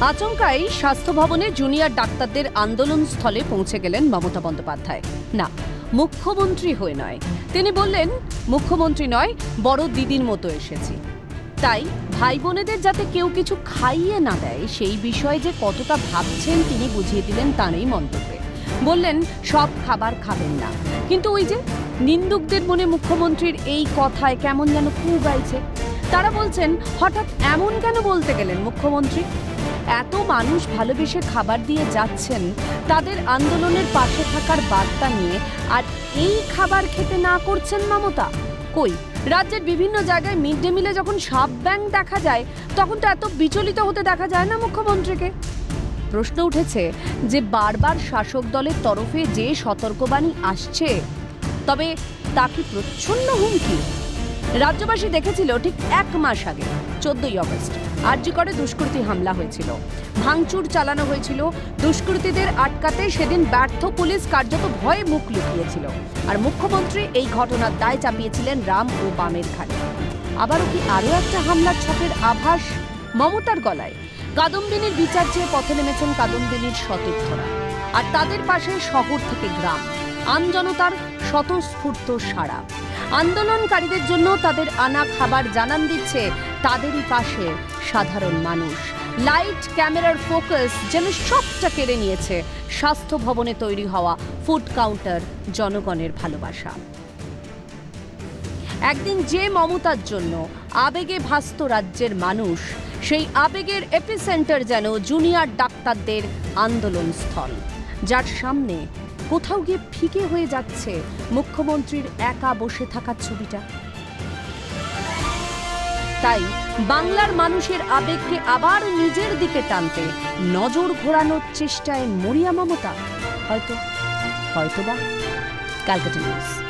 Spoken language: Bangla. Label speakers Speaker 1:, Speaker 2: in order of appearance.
Speaker 1: আচমকাই স্বাস্থ্য ভবনে জুনিয়র ডাক্তারদের আন্দোলন স্থলে পৌঁছে গেলেন মমতা বন্দ্যোপাধ্যায়। না, মুখ্যমন্ত্রী হয়ে নয়। তিনি বললেন, মুখ্যমন্ত্রী নয়, বড় দিদির মতো এসেছি। তাই ভাই বোনেদের যাতে কেউ কিছু খাইয়ে না দেয়, সেই বিষয়ে যে কতটা ভাবছেন তিনি বুঝিয়ে দিলেন তার এই মন্তব্যে। বললেন, সব খাবার খাবেন না। কিন্তু ওই যে নিন্দুকদের মনে মুখ্যমন্ত্রীর এই কথায় কেমন যেন কু গাইছে। তারা বলছেন, হঠাৎ এমন কেন বলতে গেলেন মুখ্যমন্ত্রী? এত মানুষ ভালোবেসে খাবার দিয়ে যাচ্ছেন, তাদের আন্দোলনের পাশে থাকার বার্তা নিয়ে, আর এই খাবার খেতে না করছেন মমতা? কই? রাজ্যের বিভিন্ন জায়গায় মিড ডে মিলে যখন সাপ ব্যাং দেখা যায়, তখন তো এত বিচলিত হতে দেখা যায় না মুখ্যমন্ত্রীকে। প্রশ্ন উঠেছে যে বারবার শাসক দলের তরফে যে সতর্কবাণী আসছে, তবে তা কি প্রচ্ছন্ন হুমকি? রাজ্যবাসী দেখেছিল ঠিক এক মাস আগে, চোদ্দই অগস্ট আরজি করে দুষ্কৃতী হামলা হয়েছিল। ভাঙচুর চালানো হয়েছিল, দুষ্কৃতীদের আটকাতে সেদিন ব্যর্থ পুলিশ কার্যত ভয়ে মুখ লুকিয়েছিল। আর মুখ্যমন্ত্রী এই ঘটনার দায় চাপিয়েছিলেন রাম ও বামের ঘাড়ে আবারও কি আরও একটা হামলার ছকের আভাস মমতার গলায়? কাদম্বিনীর বিচার চেয়ে পথে নেমেছেন কাদম্বিনীর সতীর্থরা। আর তাদের পাশে শহর থেকে গ্রাম। আমজনতার স্বতঃস্ফূর্ত সাড়া। আন্দোলনকারীদের জন্য তাদের আনা খাবার জানান দিচ্ছে তাদেরই পাশে সাধারণ মানুষ। লাইট ক্যামেরার ফোকাস যেন সবটা কেড়ে নিয়েছে স্বাস্থ্য ভবনে তৈরি হওয়া ফুড কাউন্টার জনগণের ভালোবাসা। একদিন যে মমতার জন্য আবেগে ভাস্ত রাজ্যের মানুষ সেই আবেগের এপিসেন্টার যেন জুনিয়র ডাক্তারদের আন্দোলন স্থল যার সামনে কোথাও গিয়ে ফিকে হয়ে যাচ্ছে মুখ্যমন্ত্রীর একা বসে থাকার ছবিটা। তাই বাংলার মানুষের আবেগকে আবার নিজের দিকে টানতে নজর ঘোরানোর চেষ্টায় মরিয়া মমতা। হয়তো, হয়তোবা। Calcutta news.